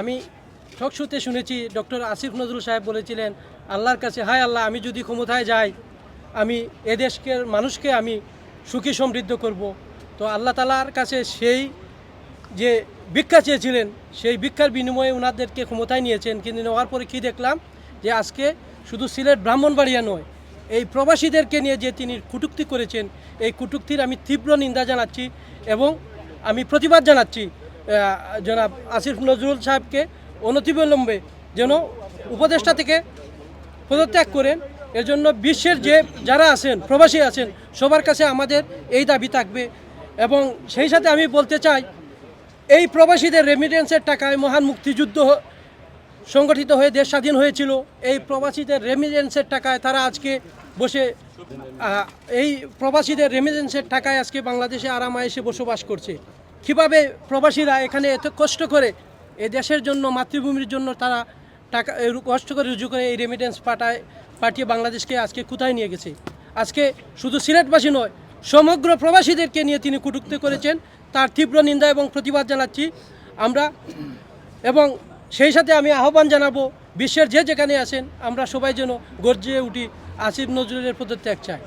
আমি টকশুতে শুনেছি, ডক্টর আসিফ নজরুল সাহেব বলেছিলেন, আল্লাহর কাছে, হায় আল্লাহ, আমি যদি ক্ষমতায় যাই, আমি এদেশকে মানুষকে আমি সুখী সমৃদ্ধ করব। তো আল্লাহ তালার কাছে সেই যে ভিক্ষা চেয়েছিলেন, সেই ভিক্ষার বিনিময়ে ওনাদেরকে ক্ষমতায় নিয়েছেন। কিন্তু নেওয়ার পরে কী দেখলাম যে আজকে শুধু সিলেট ব্রাহ্মণবাড়িয়া নয়, এই প্রবাসীদেরকে নিয়ে যে তিনি কুটুক্তি করেছেন, এই কুটুক্তির আমি তীব্র নিন্দা জানাচ্ছি এবং আমি প্রতিবাদ জানাচ্ছি। জনাব আসিফ নজরুল সাহেবকে অনতিবিলম্বে যেন উপদেষ্টা থেকে পদত্যাগ করেন। এর জন্য বিশ্বের যে যারা আছেন, প্রবাসী আছেন, সবার কাছে আমাদের এই দাবি থাকবে। এবং সেই সাথে আমি বলতে চাই, এই প্রবাসীদের রেমিটেন্সের টাকায় মহান মুক্তিযুদ্ধ সংগঠিত হয়ে দেশ স্বাধীন হয়েছিল। এই প্রবাসীদের রেমিটেন্সের টাকায় তারা আজকে বসে এই প্রবাসীদের রেমিটেন্সের টাকায় আজকে বাংলাদেশে আরামায় এসে বসবাস করছে। কীভাবে প্রবাসীরা এখানে এত কষ্ট করে এ দেশের জন্য, মাতৃভূমির জন্য তারা টাকা কষ্ট করে রুজু করে এই রেমিটেন্স পাঠায়, পাঠিয়ে বাংলাদেশকে আজকে কোথায় নিয়ে গেছে? আজকে শুধু সিলেটবাসী নয়, সমগ্র প্রবাসীদেরকে নিয়ে তিনি কটূক্তি করেছেন। তার তীব্র নিন্দা এবং প্রতিবাদ জানাচ্ছি আমরা। এবং সেই সাথে আমি আহ্বান জানাব, বিশ্বের যে যেখানে আছেন, আমরা সবাই যেন গর্জে উঠি। আসিফ নজরুলের পদত্যাগ চাই